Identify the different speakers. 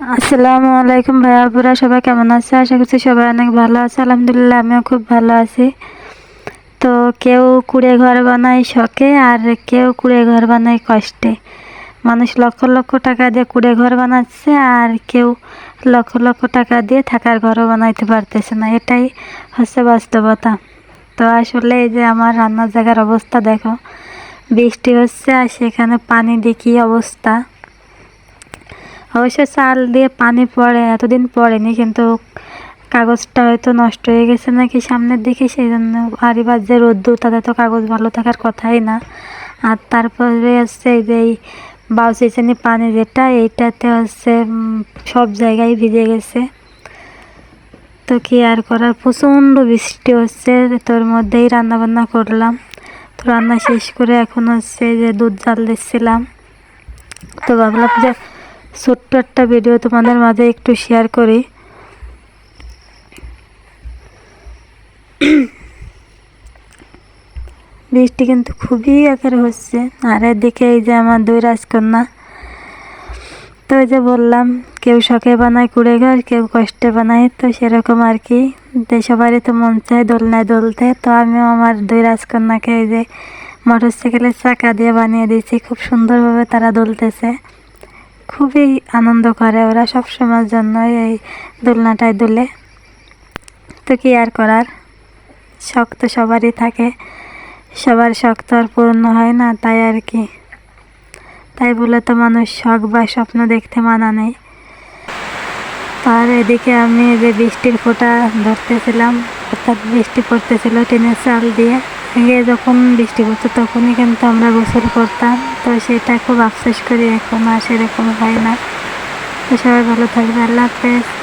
Speaker 1: আসসালামু আলাইকুম ভাইয়া, আপুরা সবাই কেমন আছে? আশা করছি সবাই অনেক ভালো আছে। আলহামদুলিল্লাহ, আমিও খুব ভালো আছি। তো কেউ কুড়ে ঘর বানায় শখে, আর কেউ কুড়ে ঘর বানায় কষ্টে। মানুষ লক্ষ লক্ষ টাকা দিয়ে কুড়ে ঘর বানাচ্ছে, আর কেউ লক্ষ লক্ষ টাকা দিয়ে থাকার ঘরও বানাইতে পারতেছে না। এটাই হচ্ছে বাস্তবতা। তো আসলে এই যে আমার রান্নার জায়গার অবস্থা, দেখো। বৃষ্টি হচ্ছে, আর সেখানে পানি দিয়ে কী অবস্থা? অবশ্য চাল দিয়ে পানি পড়ে, এতদিন পড়েনি, কিন্তু কাগজটা হয়তো নষ্ট হয়ে গেছে নাকি সামনের দিকে সেই জন্য আরিবার যে রোদ্দুর, তাতে তো কাগজ ভালো থাকার কথাই না। আর তারপরে হচ্ছে এই যে এই বাউচিচানি পানি যেটা, এইটাতে হচ্ছে সব জায়গায় ভিজে গেছে। তো কি আর করার, প্রচণ্ড বৃষ্টি হচ্ছে, তোর মধ্যেই রান্না বান্না করলাম। তো রান্না শেষ করে এখন হচ্ছে যে দুধ জাল দিচ্ছিলাম। তো ভাবলাম যে ছোট্ট একটা ভিডিও তোমাদের মাঝে একটু শেয়ার করি। বৃষ্টি কিন্তু খুবই আকারে হচ্ছে। আর এদিকে এই যে আমার দুই রাজকন্যা। তো ওই যে বললাম, কেউ শখে বানায় কুড়ে ঘর, কেউ কষ্টে বানায়, তো সেরকম আর কি। সবারই তো মন চায় দোলনায় দোলতে। তো আমিও আমার দুই রাজকন্যাকে এই যে মোটর সাইকেলের চাকা দিয়ে বানিয়ে দিয়েছি। খুব সুন্দরভাবে তারা দোলতেছে। খুবই আনন্দ করে ওরা সব সময়ের জন্য এই দোলনাটায় দোলে। তো কি আর করার? শখ তো সবারই থাকে। সবার শখ তো আর পূর্ণ হয় না, তাই আর কি। তাই বলে তো মানুষ শখ বা স্বপ্ন দেখতে মানা নেই। আর এদিকে আমি যে বৃষ্টির ফোঁটা ধরতেছিলাম, অর্থাৎ বৃষ্টি পড়তেছিল টিনের চাল দিয়ে আগে যখন বৃষ্টি পড়তো তখনই কিন্তু আমরা গোসল করতাম। তো সেটা খুব আফসোস করি, এখন আর সেরকম হয় না। তো সবাই ভালো থাকবে। আল্লাহ হাফেজ।